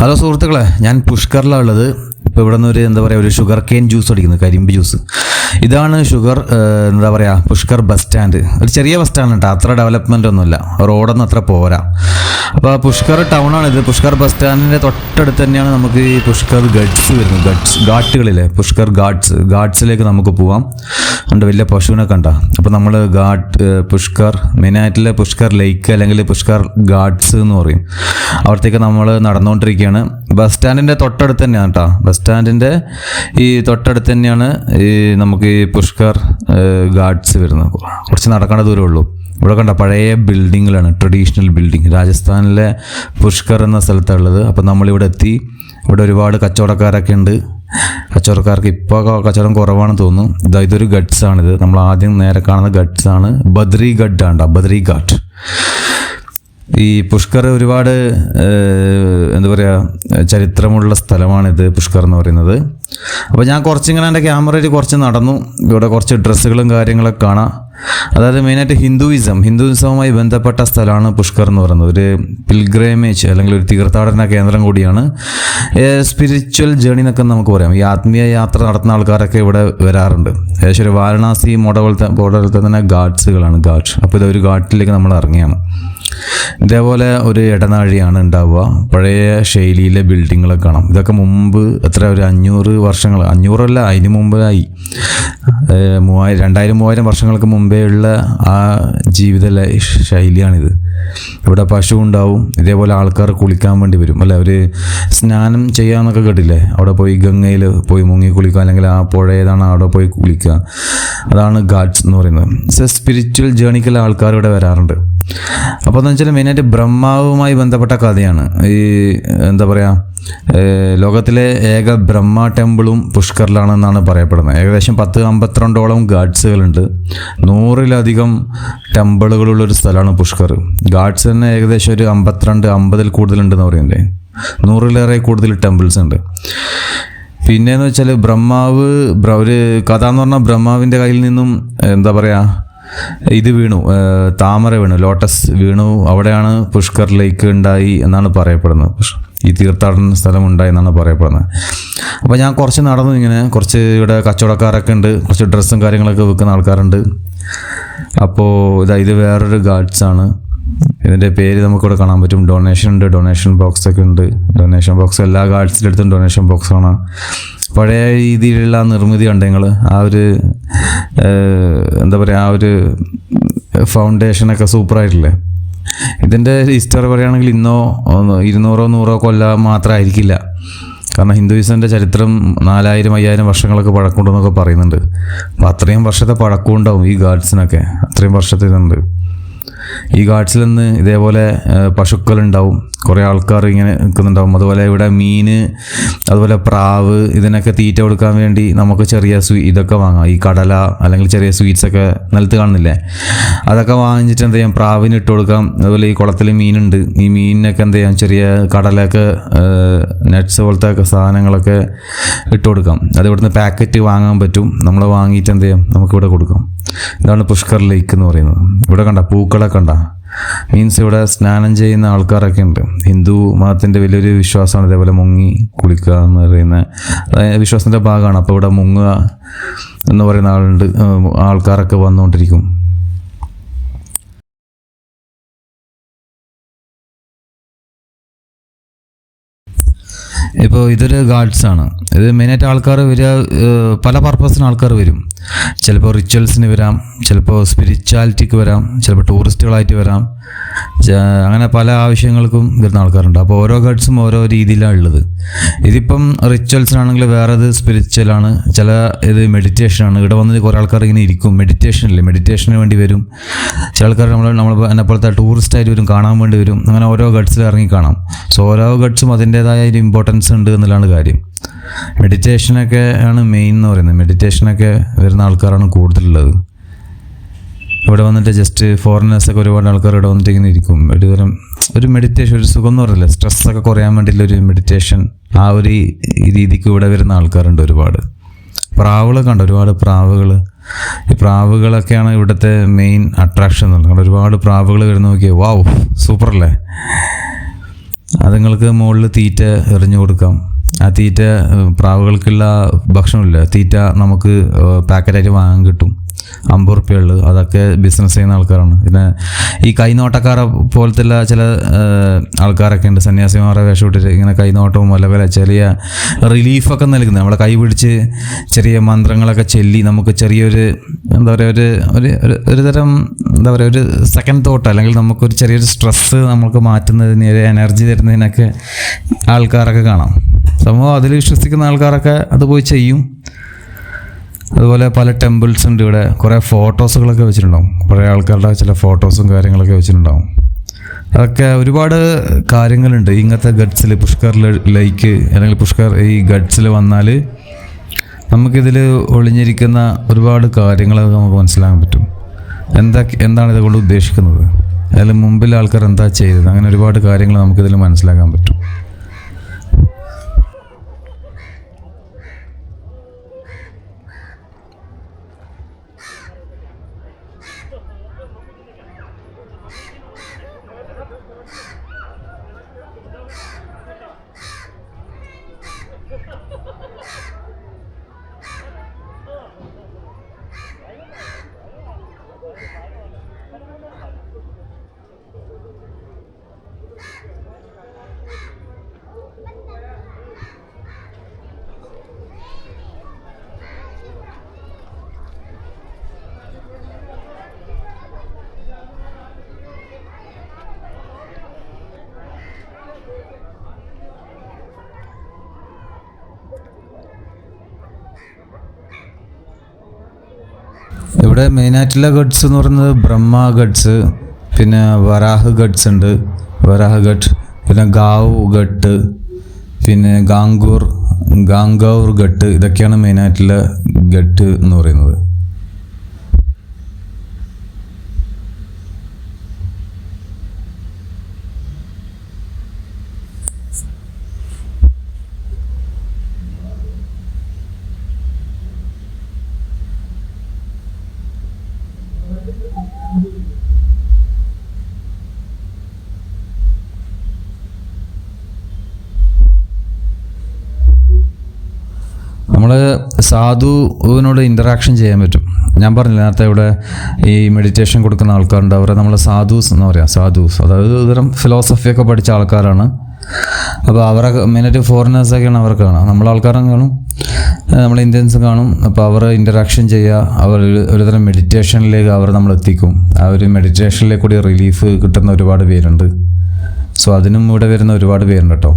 Hello സുഹൃത്തുക്കളെ ഞാൻ പുഷ്കറിലാണ് ഉള്ളത്. ഇപ്പോൾ ഇവിടെ നിന്ന് ഒരു എന്താ പറയുക ഒരു ഷുഗർ കെയിൻ ജ്യൂസ് അടിക്കുന്നത് കരിമ്പ് ജ്യൂസ് ഇതാണ് ഷുഗർ എന്താ പറയുക പുഷ്കർ ബസ് സ്റ്റാൻഡ് ഒരു ചെറിയ ബസ് സ്റ്റാൻഡ് കേട്ടോ അത്ര ഡെവലപ്മെന്റ് ഒന്നുമില്ല. റോഡൊന്നും അത്ര പോരാ. അപ്പോൾ പുഷ്കർ ടൗണാണിത് പുഷ്കർ ബസ് സ്റ്റാൻഡിന്റെ തൊട്ടടുത്ത് തന്നെയാണ് നമുക്ക് ഈ പുഷ്കർ ഗഡ്സ് വരുന്നത്. ഗഡ്സ് ഘാട്ടുകളിലെ പുഷ്കർ ഘാട്സ്. ഘാട്സിലേക്ക് നമുക്ക് പോവാം. അതുകൊണ്ട് വലിയ പശുവിനെ കണ്ട. അപ്പോൾ നമ്മൾ ഏഹ്, പുഷ്കർ മെയിനായിട്ടുള്ള പുഷ്കർ ലേക്ക് അല്ലെങ്കിൽ പുഷ്കർ ഘാട്സ് എന്ന് പറയും. അവിടത്തേക്ക് നമ്മൾ നടന്നുകൊണ്ടിരിക്കുകയാണ് ബസ് സ്റ്റാൻഡിന്റെ തൊട്ടടുത്ത് തന്നെയാണ് കേട്ടോ ബസ് സ്റ്റാൻഡിന്റെ ഈ തൊട്ടടുത്ത് തന്നെയാണ് ഈ നമുക്ക് ഈ പുഷ്കർ ഘാട്സ് വരുന്നത്. കുറച്ച് നടക്കേണ്ട ദൂരമേ ഉള്ളൂ. ഇവിടെ കണ്ട പഴയ ബിൽഡിങ്ങുകളാണ് ട്രഡീഷണൽ ബിൽഡിംഗ് രാജസ്ഥാനിലെ പുഷ്കർ എന്ന സ്ഥലത്താണുള്ളത് അപ്പോൾ നമ്മളിവിടെ എത്തി. ഇവിടെ ഒരുപാട് കച്ചവടക്കാരൊക്കെ ഉണ്ട്. കച്ചവടക്കാർക്ക് ഇപ്പോൾ കച്ചവടം കുറവാണെന്ന് തോന്നുന്നു. ഇതാ ഇതൊരു ഗഡ്സാണിത്. നമ്മൾ ആദ്യം നേരെ കാണുന്ന ഗഡ്സാണ്. ബദ്രി ഗഡ് ആണ് ബദ്രി ഘാട്ട് ഈ പുഷ്കർ ഒരുപാട് എന്താ പറയുക ചരിത്രമുള്ള സ്ഥലമാണിത് പുഷ്കർ എന്ന് പറയുന്നത്. അപ്പോൾ ഞാൻ കുറച്ചിങ്ങനെ എന്റെ ക്യാമറയിൽ കുറച്ച് നടന്നു. ഇവിടെ കുറച്ച് ഡ്രസ്സുകളും കാര്യങ്ങളൊക്കെ കാണാം. അതായത് മെയിനായിട്ട് ഹിന്ദുയിസം ഹിന്ദുയിസവുമായി ബന്ധപ്പെട്ട സ്ഥലമാണ് പുഷ്കർ എന്ന് പറയുന്നത്. ഒരു പിൽഗ്രേമേജ് അല്ലെങ്കിൽ ഒരു തീർത്ഥാടന കേന്ദ്രം കൂടിയാണ്. സ്പിരിച്വൽ ജേണി എന്നൊക്കെ നമുക്ക് പറയാം. ഈ ആത്മീയ യാത്ര നടത്തുന്ന ആൾക്കാരൊക്കെ ഇവിടെ വരാറുണ്ട്. ഏകദേശം ഒരു വാരണാസി മോഡ പോലത്തെ പോലത്തെ തന്നെ ഗാഡ്സുകളാണ് ഗാഡ്സ്. അപ്പോൾ ഇതൊരു ഘാട്ടിലേക്ക് നമ്മൾ ഇറങ്ങിയാണ്. ഇതേപോലെ ഒരു ഇടനാഴിയാണ് ഉണ്ടാവുക. പഴയ ശൈലിയിലെ ബിൽഡിങ്ങുകളൊക്കെ കാണാം. ഇതൊക്കെ മുമ്പ് എത്ര ഒരു അഞ്ഞൂറ് വർഷങ്ങൾ അഞ്ഞൂറല്ല അതിന് മുമ്പായി. മൂവായിരം രണ്ടായിരം മൂവായിരം വർഷങ്ങൾക്ക് മുമ്പേ ഉള്ള ആ ജീവിത ശൈലിയാണിത്. ഇവിടെ പശു ഉണ്ടാവും ഇതേപോലെ ആൾക്കാർ കുളിക്കാൻ വേണ്ടി വരും. അല്ലെ? അവർ സ്നാനം ചെയ്യാന്നൊക്കെ കേട്ടില്ലേ? അവിടെ പോയി ഗംഗയിൽ പോയി മുങ്ങി കുളിക്കുക അല്ലെങ്കിൽ ആ പുഴ ഏതാണ് അവിടെ പോയി കുളിക്കുക. അതാണ് ഗാഡ്സ് എന്ന് പറയുന്നത്. സ്പിരിച്വൽ ജേണിക്കുള്ള ആൾക്കാർ ഇവിടെ വരാറുണ്ട്. അപ്പോൾ എന്ന് വെച്ചാൽ മെയിനായിട്ട് ബ്രഹ്മാവുമായി ബന്ധപ്പെട്ട കഥയാണ്. ഈ എന്താ പറയുക ലോകത്തിലെ ഏക ബ്രഹ്മ ടെമ്പിളും പുഷ്കറിലാണെന്നാണ് പറയപ്പെടുന്നത്. ഏകദേശം പത്ത് അമ്പത്തിരണ്ടോളം ഗാഡ്സുകളുണ്ട്. നൂറിലധികം ടെമ്പിളുകളുള്ളൊരു സ്ഥലമാണ് പുഷ്കർ. ഗാഡ്സ് തന്നെ ഏകദേശം ഒരു അമ്പത്തിരണ്ട് അമ്പതിൽ കൂടുതലുണ്ടെന്ന് പറയുന്നില്ലേ? നൂറിലേറെ കൂടുതൽ ടെമ്പിൾസ് ഉണ്ട്. പിന്നെന്ന് വെച്ചാൽ ബ്രഹ്മാവ് ബ്ര- ഒരു കഥ എന്ന് പറഞ്ഞാൽ ബ്രഹ്മാവിന്റെ കയ്യിൽ നിന്നും എന്താ പറയുക ഇത് വീണു. താമര വീണു. ലോട്ടസ് വീണു. അവിടെയാണ് പുഷ്കർ ലേക്ക് ഉണ്ടായി എന്നാണ് പറയപ്പെടുന്നത്. ഈ തീർത്ഥാടന സ്ഥലം ഉണ്ടായി എന്നാണ് പറയപ്പെടുന്നത്. അപ്പോൾ ഞാൻ കുറച്ച് നടന്നു ഇങ്ങനെ. കുറച്ച് ഇവിടെ കച്ചവടക്കാരൊക്കെ ഉണ്ട്. കുറച്ച് ഡ്രസ്സും കാര്യങ്ങളൊക്കെ വിൽക്കുന്ന ആൾക്കാരുണ്ട്. അപ്പോൾ ഇതാ ഇത് വേറൊരു ഗാഡ്സാണ്. ഇതിന്റെ പേര് നമുക്കിവിടെ കാണാൻ പറ്റും. ഡൊണേഷൻ ഉണ്ട് ഡൊണേഷൻ ബോക്സ് ഒക്കെ ഉണ്ട്. ഡൊണേഷൻ ബോക്സ് എല്ലാ കാർഡ്സിന്റെ അടുത്തും ഡൊണേഷൻ ബോക്സ് ആണ്. പഴയ രീതിയിലുള്ള നിർമ്മിതി ഉണ്ട് നിങ്ങൾ ആ ഒരു എന്താ പറയുക ആ ഒരു ഫൗണ്ടേഷനൊക്കെ സൂപ്പറായിട്ടില്ലേ ഇതിന്റെ ഹിസ്റ്ററി പറയുകയാണെങ്കിൽ ഇന്നോ ഇരുന്നൂറോ നൂറോ കൊല്ലം മാത്രമായിരിക്കില്ല. കാരണം ഹിന്ദുയിസത്തിന്റെ ചരിത്രം നാലായിരം അയ്യായിരം വർഷങ്ങളൊക്കെ പഴക്കമുണ്ടെന്നൊക്കെ പറയുന്നുണ്ട്. അപ്പോൾ അത്രയും വർഷത്തെ പഴക്കമുണ്ടാവും ഈ ഗാഡ്സിനൊക്കെ അത്രയും വർഷത്തെ ഇതുണ്ട്. ഈ ഗാഡ്സിൽ നിന്ന് ഇതേപോലെ പശുക്കളുണ്ടാവും. കുറേ ആൾക്കാർ ഇങ്ങനെ നിൽക്കുന്നുണ്ടാവും. അതുപോലെ ഇവിടെ മീൻ അതുപോലെ പ്രാവ് ഇതിനൊക്കെ തീറ്റ കൊടുക്കാൻ വേണ്ടി നമുക്ക് ചെറിയ സ്വീ ഇതൊക്കെ വാങ്ങാം. ഈ കടല അല്ലെങ്കിൽ ചെറിയ സ്വീറ്റ്സ് ഒക്കെ നിലത്ത് കാണുന്നില്ലേ? അതൊക്കെ വാങ്ങിച്ചിട്ട് എന്ത് ചെയ്യാം? പ്രാവിന് ഇട്ട് കൊടുക്കാം. അതുപോലെ ഈ കുളത്തിൽ മീനുണ്ട്. ഈ മീനിനൊക്കെ എന്ത് ചെയ്യാം? ചെറിയ കടലൊക്കെ നട്ട്സ് പോലത്തെ ഒക്കെ സാധനങ്ങളൊക്കെ ഇട്ട് കൊടുക്കാം. അത് ഇവിടുന്ന് പാക്കറ്റ് വാങ്ങാൻ പറ്റും. നമ്മൾ വാങ്ങിയിട്ട് എന്ത് ചെയ്യാം? നമുക്കിവിടെ കൊടുക്കാം. ഇതാണ് പുഷ്കർ ലേക്ക് എന്ന് പറയുന്നത്. ഇവിടെ കണ്ട പൂക്കളെ കണ്ട. മീൻസ് ഇവിടെ സ്നാനം ചെയ്യുന്ന ആൾക്കാരൊക്കെ ഉണ്ട്. ഹിന്ദു മതത്തിന്റെ വലിയൊരു വിശ്വാസമാണ് ഇതേപോലെ മുങ്ങി കുളിക്കുക എന്ന് പറയുന്ന വിശ്വാസത്തിന്റെ ഭാഗമാണ്. അപ്പോൾ ഇവിടെ മുങ്ങുക എന്ന് പറയുന്ന ആളുണ്ട് ആൾക്കാരൊക്കെ വന്നുകൊണ്ടിരിക്കും. ഇപ്പോൾ ഇതൊരു ഗാഡ്സ് ആണ് ഇത് മെയിനായിട്ട് ആൾക്കാർ വരിക പല പർപ്പസിന് ആൾക്കാർ വരും. ചിലപ്പോൾ റിച്വൽസിന് വരാം ചിലപ്പോൾ സ്പിരിച്വാലിറ്റിക്ക് വരാം ചിലപ്പോൾ ടൂറിസ്റ്റുകളായിട്ട് വരാം. അങ്ങനെ പല ആവശ്യങ്ങൾക്കും വരുന്ന ആൾക്കാരുണ്ട്. അപ്പോൾ ഓരോ ഗഡ്സും ഓരോ രീതിയിലാണ് ഉള്ളത്. ഇതിപ്പം റിച്വൽസിനാണെങ്കിൽ വേറെ ഇത് സ്പിരിച്വലാണ് ചില ഇത് മെഡിറ്റേഷനാണ് ഇവിടെ വന്ന് കുറേ ആൾക്കാർ ഇങ്ങനെ ഇരിക്കും. മെഡിറ്റേഷൻ ഇല്ലേ? മെഡിറ്റേഷന് വേണ്ടി വരും. ചില ആൾക്കാർ നമ്മൾ നമ്മൾ എന്നെ പോലത്തെ ടൂറിസ്റ്റായിട്ട് വരും കാണാൻ വേണ്ടി വരും. അങ്ങനെ ഓരോ ഗഡ്സിൽ ഇറങ്ങി കാണാം. സോ ഓരോ ഗഡ്സും അതിന്റേതായ ഒരു ഇമ്പോർട്ടൻസ് ഉണ്ട് എന്നുള്ളതാണ് കാര്യം. മെഡിറ്റേഷനൊക്കെ ആണ് മെയിൻ എന്ന് പറയുന്നത്. മെഡിറ്റേഷനൊക്കെ വരുന്ന ആൾക്കാരാണ് കൂടുതലുള്ളത്. ഇവിടെ വന്നിട്ട് ജസ്റ്റ് ഫോറിനേഴ്സൊക്കെ ഒരുപാട് ആൾക്കാർ ഇവിടെ വന്നിട്ട് ഇങ്ങനെ ഇരിക്കും. ഒരു തരം ഒരു മെഡിറ്റേഷൻ ഒരു സുഖം എന്ന് പറയില്ല. സ്ട്രെസ്സൊക്കെ കുറയാൻ വേണ്ടിയിട്ടുള്ള ഒരു മെഡിറ്റേഷൻ ആ ഒരു രീതിക്ക് ഇവിടെ വരുന്ന ആൾക്കാരുണ്ട് ഒരുപാട്. പ്രാവുകളൊക്കെ ഉണ്ട് ഒരുപാട് പ്രാവുകൾ ഈ പ്രാവുകളൊക്കെയാണ് ഇവിടുത്തെ മെയിൻ അട്രാക്ഷൻ എന്നുള്ളത് ഒരുപാട് പ്രാവുകൾ വരുന്ന നോക്കിയാൽ വാവ് സൂപ്പർ അല്ലേ അതുങ്ങൾക്ക് മുകളിൽ തീറ്റ എറിഞ്ഞു കൊടുക്കാം. ആ തീറ്റ പ്രാവുകൾക്കുള്ള ഭക്ഷണമില്ല. തീറ്റ നമുക്ക് പാക്കറ്റായിട്ട് വാങ്ങാൻ കിട്ടും. അമ്പത് റുപ്യുള്ളത് അതൊക്കെ ബിസിനസ് ചെയ്യുന്ന ആൾക്കാരാണ്. പിന്നെ ഈ കൈനോട്ടക്കാരെ പോലത്തെ ചില ആൾക്കാരൊക്കെ ഉണ്ട്. സന്യാസിമാരെ വേഷം ഇട്ടിട്ട് ഇങ്ങനെ കൈനോട്ടവും അല്ലെങ്കിൽ ചെറിയ റിലീഫൊക്കെ നൽകുന്നത്. നമ്മളെ കൈ പിടിച്ച് ചെറിയ മന്ത്രങ്ങളൊക്കെ ചൊല്ലി നമുക്ക് ചെറിയൊരു എന്താ പറയുക ഒരു ഒരു ഒരു- തരം എന്താ പറയുക ഒരു സെക്കൻഡ് തോട്ട് അല്ലെങ്കിൽ നമുക്കൊരു ചെറിയൊരു സ്ട്രെസ്സ് നമുക്ക് മാറ്റുന്നതിന് ഒരു എനർജി തരുന്നതിനൊക്കെ ആൾക്കാരൊക്കെ കാണാം. സംഭവം അതിൽ വിശ്വസിക്കുന്ന ആൾക്കാരൊക്കെ അത് പോയി ചെയ്യും. അതുപോലെ പല ടെമ്പിൾസ് ഉണ്ട് ഇവിടെ. കുറേ ഫോട്ടോസുകളൊക്കെ വെച്ചിട്ടുണ്ടാവും. കുറേ ആൾക്കാരുടെ ചില ഫോട്ടോസും കാര്യങ്ങളൊക്കെ വെച്ചിട്ടുണ്ടാവും. അതൊക്കെ ഒരുപാട് കാര്യങ്ങളുണ്ട്. ഇങ്ങനത്തെ ഗഡ്സിൽ പുഷ്കർ ലേക്ക് അല്ലെങ്കിൽ പുഷ്കർ ഈ ഗഡ്സിൽ വന്നാൽ നമുക്കിതിൽ ഒളിഞ്ഞിരിക്കുന്ന ഒരുപാട് കാര്യങ്ങളൊക്കെ നമുക്ക് മനസ്സിലാക്കാൻ പറ്റും. എന്താ എന്താണ് ഇതുകൊണ്ട് ഉദ്ദേശിക്കുന്നത്? അതിൽ മുമ്പിൽ ആൾക്കാർ എന്താ ചെയ്തത്? അങ്ങനെ ഒരുപാട് കാര്യങ്ങൾ നമുക്കിതിൽ മനസ്സിലാക്കാൻ പറ്റും. ഇവിടെ മെയിനായിട്ടുള്ള ഗഡ്സ് എന്ന് പറയുന്നത് ബ്രഹ്മ ഗഡ്സ് പിന്നെ വരാഹ് ഗഡ്സ് ഉണ്ട്. വരാഹ് ഗഡ് പിന്നെ ഗാവ് ഗട്ട് പിന്നെ ഗാംഗൂർ ഗാംഗൂർ ഗട്ട് ഇതൊക്കെയാണ് മെയിനായിട്ടുള്ള ഗട്ട് എന്ന് പറയുന്നത് നമ്മൾ സാധുവിനോട് ഇന്ററാക്ഷൻ ചെയ്യാൻ പറ്റും. ഞാൻ പറഞ്ഞില്ല നേരത്തെ ഇവിടെ ഈ മെഡിറ്റേഷൻ കൊടുക്കുന്ന ആൾക്കാരുണ്ട്. അവരെ നമ്മൾ സാധുസ് എന്ന് പറയാം സാധുസ്. അതായത് ഇതരം ഫിലോസഫിയൊക്കെ പഠിച്ച ആൾക്കാരാണ്. അപ്പോൾ അവരെ മെയിനായിട്ട് ഫോറിനേഴ്സൊക്കെയാണ് അവർക്ക് കാണാം നമ്മളെ ആൾക്കാരും കാണും നമ്മൾ ഇന്ത്യൻസ് കാണും. അപ്പോൾ അവർ ഇന്ററാക്ഷൻ ചെയ്യുക അവർ ഒരുതരം മെഡിറ്റേഷനിലേക്ക് അവർ നമ്മൾ എത്തിക്കും. ആ ഒരു മെഡിറ്റേഷനിലേക്ക് കൂടി റിലീഫ് കിട്ടുന്ന ഒരുപാട് പേരുണ്ട്. സോ അതിനും ഇവിടെ വരുന്ന ഒരുപാട് പേരുണ്ട് കേട്ടോ.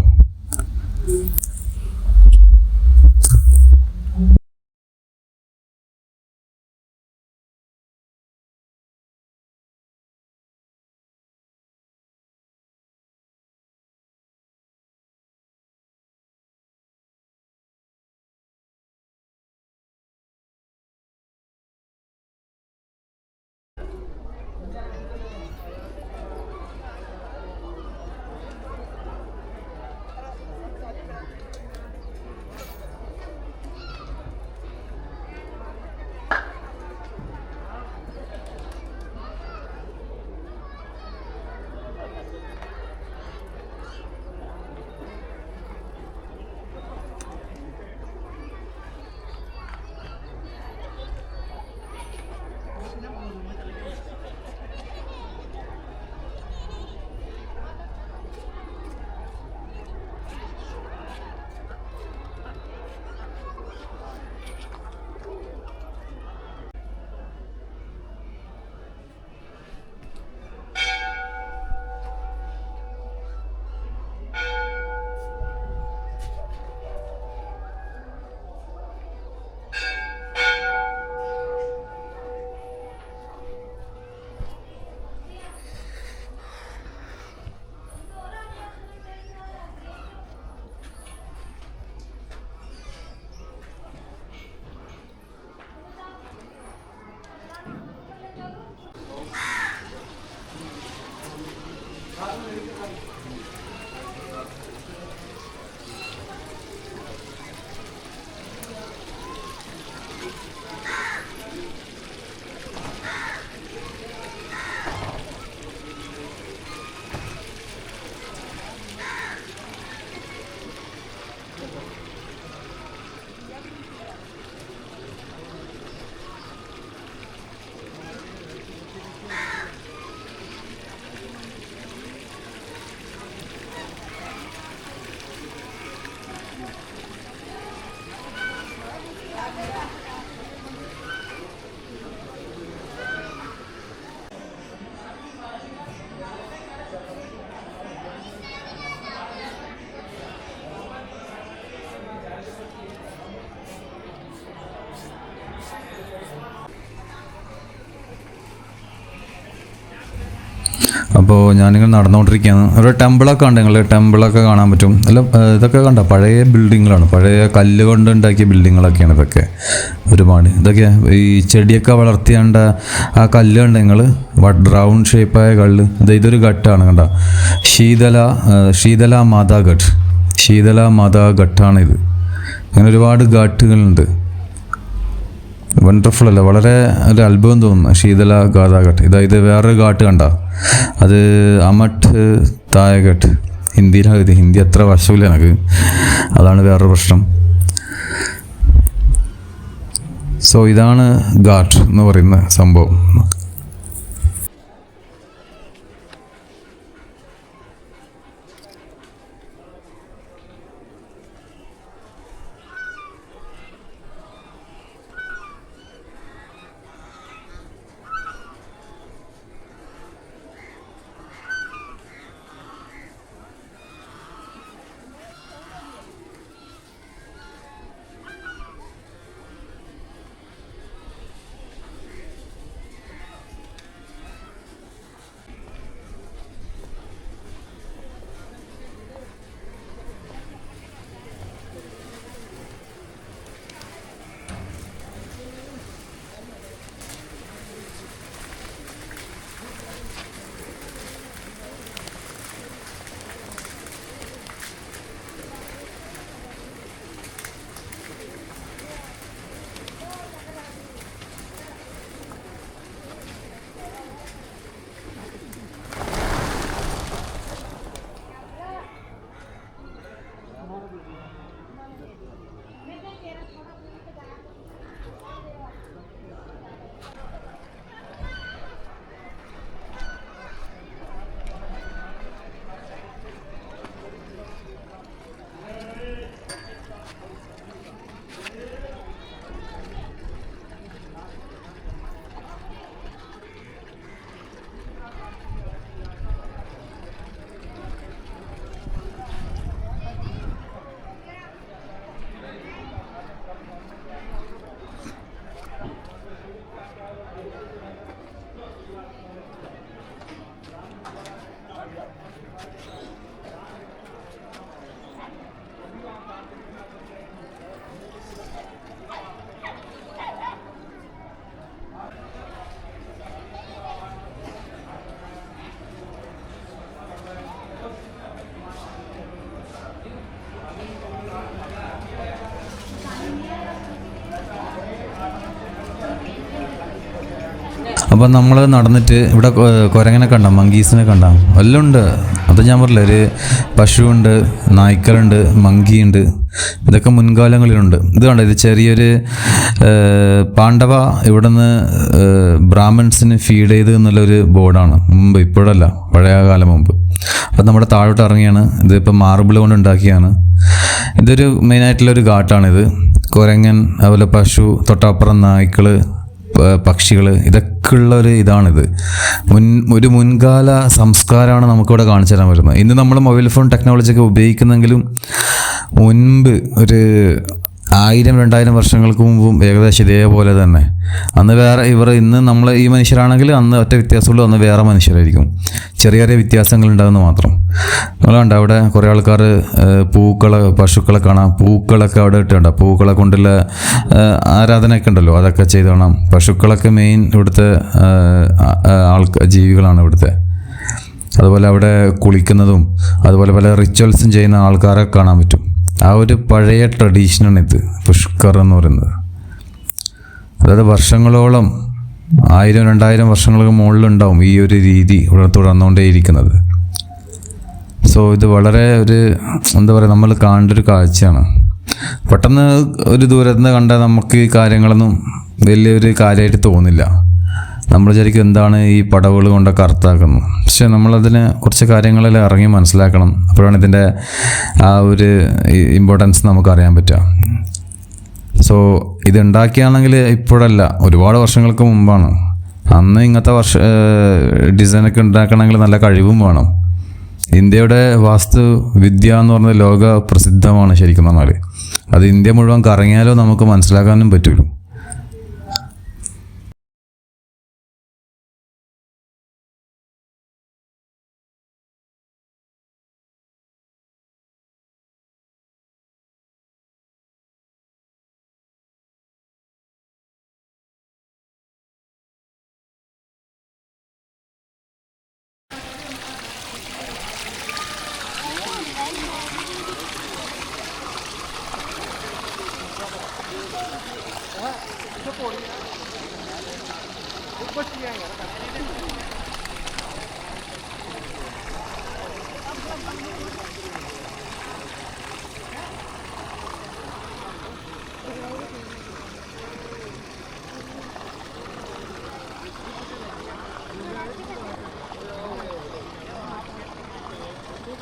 何? അപ്പോൾ ഞാനിങ്ങനെ നടന്നുകൊണ്ടിരിക്കുകയാണ് ഒരു ടെമ്പിളൊക്കെ ഉണ്ട് നിങ്ങൾ ടെമ്പിളൊക്കെ കാണാൻ പറ്റും. അല്ല ഇതൊക്കെ കണ്ട? പഴയ ബിൽഡിങ്ങുകളാണ്. പഴയ കല്ല് കൊണ്ട് ഉണ്ടാക്കിയ ബിൽഡിങ്ങുകളൊക്കെയാണ് ഇതൊക്കെ ഒരുപാട്. ഇതൊക്കെ ഈ ചെടിയൊക്കെ വളർത്തിയാണ്ട ആ കല്ല് കണ്ട് നിങ്ങൾ റൗണ്ട് ഷേപ്പായ കല്ല്. ഇത് ഇതൊരു ഘട്ടാണ് കണ്ട? ശീതല ശീതല മാതാ ഘട്ട്. ശീതല മാതാ ഘട്ടാണിത്. അങ്ങനെ ഒരുപാട് ഘാട്ടുകളുണ്ട്. വണ്ടർഫുൾ അല്ല? വളരെ ഒരു അത്ഭുതം തോന്നുന്നു. ശീതല ഗാഥാഘട്ട്. ഇതാ ഇത് വേറൊരു ഘാട്ട് കണ്ട? അത് അമട്ട് തായഘട്ട്. ഹിന്ദിയിലാണ് ഇത് ഹിന്ദി അത്ര വശമില്ല എനിക്ക്. അതാണ് വേറൊരു പ്രശ്നം. സോ ഇതാണ് ഘാട്ട് എന്ന് പറയുന്ന സംഭവം. അപ്പം നമ്മൾ നടന്നിട്ട് ഇവിടെ കുരങ്ങനെ കണ്ട? മങ്കീസിനെ കണ്ട? എല്ലാം ഉണ്ട്. അത് ഞാൻ പറഞ്ഞില്ല ഒരു പശുവുണ്ട് നായ്ക്കളുണ്ട് മങ്കിയുണ്ട്. ഇതൊക്കെ മുൻകാലങ്ങളിലുണ്ട്. ഇത് കണ്ട? ഇത് ചെറിയൊരു പാണ്ഡവ ഇവിടുന്ന് ബ്രാഹ്മിൺസിന് ഫീഡ് ചെയ്ത് എന്നുള്ളൊരു ബോർഡാണ്. മുമ്പ് ഇപ്പോഴല്ല പഴയ കാലം മുമ്പ്. അത് നമ്മുടെ താഴോട്ട് ഇറങ്ങിയാണ്. ഇത് ഇപ്പം മാർബിൾ കൊണ്ട് ഉണ്ടാക്കിയാണ്. ഇതൊരു മെയിനായിട്ടുള്ളൊരു ഘാട്ടാണിത് കുരങ്ങൻ അതുപോലെ പശു തൊട്ടപ്പുറം നായ്ക്കൾ പക്ഷികൾ ഇതൊക്കെ ഉള്ള ഒരു ഇതാണിത്. മുൻ ഒരു മുൻകാല സംസ്കാരമാണ് നമുക്കിവിടെ കാണിച്ചു തരാൻ വരുന്നത് ഇന്ന് നമ്മൾ മൊബൈൽ ഫോൺ ടെക്നോളജിയൊക്കെ ഉപയോഗിക്കുന്നെങ്കിലും മുൻപ് ഒരു ആയിരം രണ്ടായിരം വർഷങ്ങൾക്ക് മുമ്പും ഏകദേശം ഇതേപോലെ തന്നെ. അന്ന് വേറെ ഇവർ ഇന്ന് നമ്മൾ ഈ മനുഷ്യരാണെങ്കിൽ അന്ന് ഒറ്റ വ്യത്യാസമുള്ളൂ അന്ന് വേറെ മനുഷ്യരായിരിക്കും. ചെറിയ ചെറിയ വ്യത്യാസങ്ങൾ ഉണ്ടാകുന്ന മാത്രം. അതുകൊണ്ട് അവിടെ കുറേ ആൾക്കാർ പൂക്കളെ പശുക്കളെ കാണാം പൂക്കളൊക്കെ അവിടെ ഇട്ടുണ്ട് പൂക്കളെ കൊണ്ടുള്ള ആരാധനയൊക്കെ ഉണ്ടല്ലോ അതൊക്കെ ചെയ്ത് കാണാം. പശുക്കളൊക്കെ മെയിൻ ഇവിടുത്തെ ആൾക്കാർ ജീവികളാണ് ഇവിടുത്തെ. അതുപോലെ അവിടെ കുളിക്കുന്നതും അതുപോലെ പല റിച്വൽസും ചെയ്യുന്ന ആൾക്കാരെ കാണാൻ പറ്റും. ആ ഒരു പഴയ ഇത് പുഷ്കർ എന്ന് പറയുന്നത്. അതായത് വർഷങ്ങളോളം ആയിരം രണ്ടായിരം വർഷങ്ങൾക്ക് മുകളിലുണ്ടാവും ഈ ഒരു രീതി ഇവിടെ തുടർന്നുകൊണ്ടേയിരിക്കുന്നത് സോ ഇത് വളരെ ഒരു എന്താ പറയുക നമ്മൾ കാണേണ്ട ഒരു കാഴ്ചയാണ്. പെട്ടെന്ന് ഒരു ദൂരത്ത് നിന്ന് കണ്ടാൽ നമുക്ക് ഈ കാര്യങ്ങളൊന്നും വലിയൊരു കാര്യമായിട്ട് തോന്നില്ല. നമ്മൾ വിചാരിക്കും എന്താണ് ഈ പടവുകൾ കൊണ്ടൊക്കെ അർത്ഥാക്കുന്നത് പക്ഷെ നമ്മളതിന് കുറച്ച് കാര്യങ്ങളിൽ ഇറങ്ങി മനസ്സിലാക്കണം. അപ്പോഴാണ് ഇതിന്റെ ആ ഒരു ഇമ്പോർട്ടൻസ് നമുക്ക് അറിയാൻ പറ്റുക. സോ ഇത് ഉണ്ടാക്കിയാണെങ്കിൽ ഇപ്പോഴല്ല ഒരുപാട് വർഷങ്ങൾക്ക് മുമ്പാണ്. അന്ന് ഇങ്ങനത്തെ വർഷ ഡിസൈനൊക്കെ ഉണ്ടാക്കണമെങ്കിൽ നല്ല കഴിവും വേണം. ഇന്ത്യയുടെ വാസ്തു വിദ്യ എന്ന് പറഞ്ഞ ലോക പ്രസിദ്ധമാണ് ശരിക്കും പറഞ്ഞാൽ അത് ഇന്ത്യ മുഴുവൻ കറങ്ങിയാലോ നമുക്ക് മനസ്സിലാക്കാനും പറ്റുള്ളൂ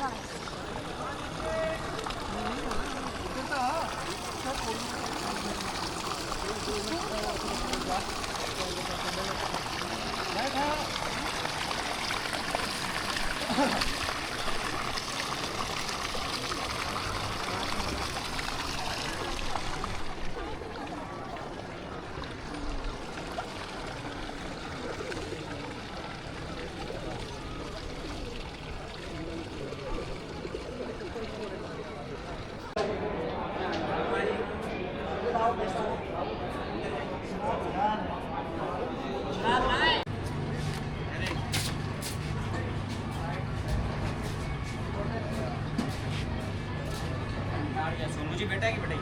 Yeah. जी बेटा है कि बेटा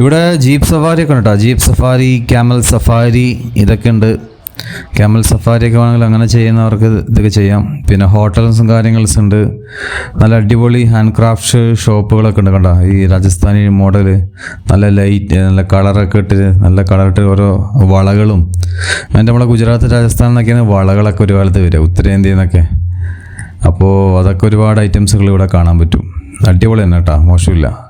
ഇവിടെ ജീപ്പ് സഫാരി ഒക്കെ ഉണ്ട് കേട്ടോ ജീപ്പ് സഫാരി ക്യാമൽ സഫാരി ഇതൊക്കെ ഉണ്ട് ക്യാമൽ സഫാരി ഒക്കെ വേണമെങ്കിൽ അങ്ങനെ ചെയ്യുന്നവർക്ക് ഇതൊക്കെ ചെയ്യാം. പിന്നെ ഹോട്ടൽസും കാര്യങ്ങൾസ് ഉണ്ട്. നല്ല അടിപൊളി ഹാൻഡ് ക്രാഫ്റ്റ് ഷോപ്പുകളൊക്കെ ഉണ്ട് കണ്ടോ. ഈ രാജസ്ഥാനി മോഡൽ നല്ല ലൈറ്റ് നല്ല കളറൊക്കെ ഇട്ട് നല്ല കളറിട്ട് ഓരോ വളകളും. അതിന്റെ നമ്മളെ ഗുജറാത്ത് രാജസ്ഥാൻ എന്നൊക്കെയാണ് വളകളൊക്കെ ഒരു കാലത്ത് വരിക ഉത്തരേന്ത്യയിൽ നിന്നൊക്കെ. അപ്പോൾ അതൊക്കെ ഒരുപാട് ഐറ്റംസുകൾ ഇവിടെ കാണാൻ പറ്റും. അടിപൊളി തന്നെ കേട്ടോ മോശമില്ല.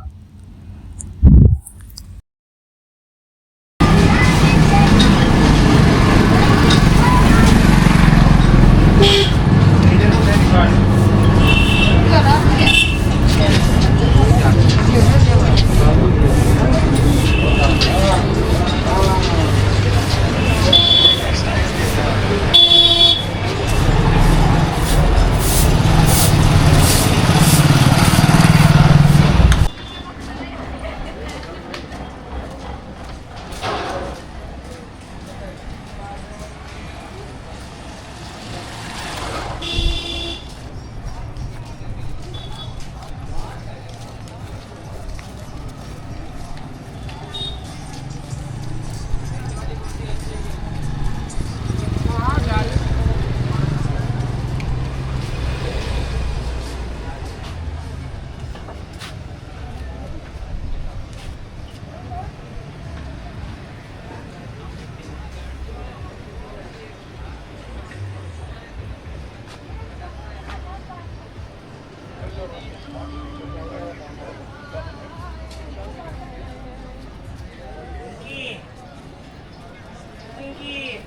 연기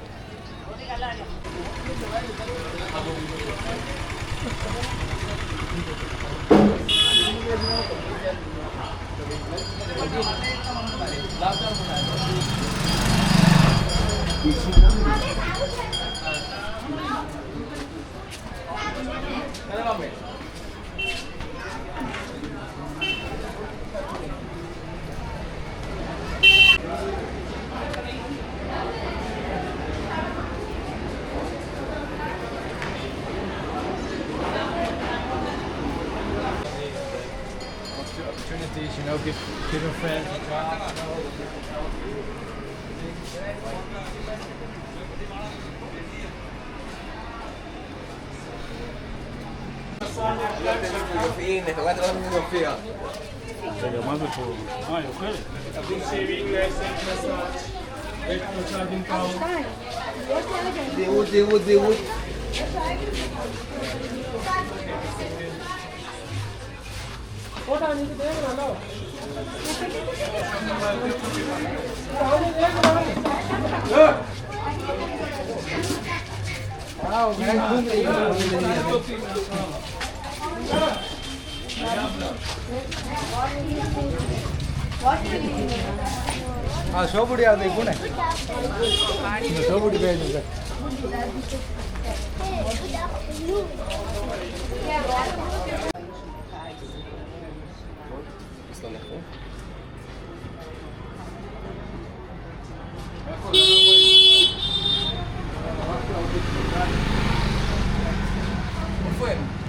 어디 갈라냐? 이 아, 네. Go give, give your friend a try. fine, guarda la filosofia. Sei chiamato tu. Ah, io quello. Dicevi inglese in messaggio. E tu c'è un cavolo. Devo, devo, devo. What are you doing now? હા સોપુડી આવતી કોને સોપુડી પહેરી છે Thank you. Fueron.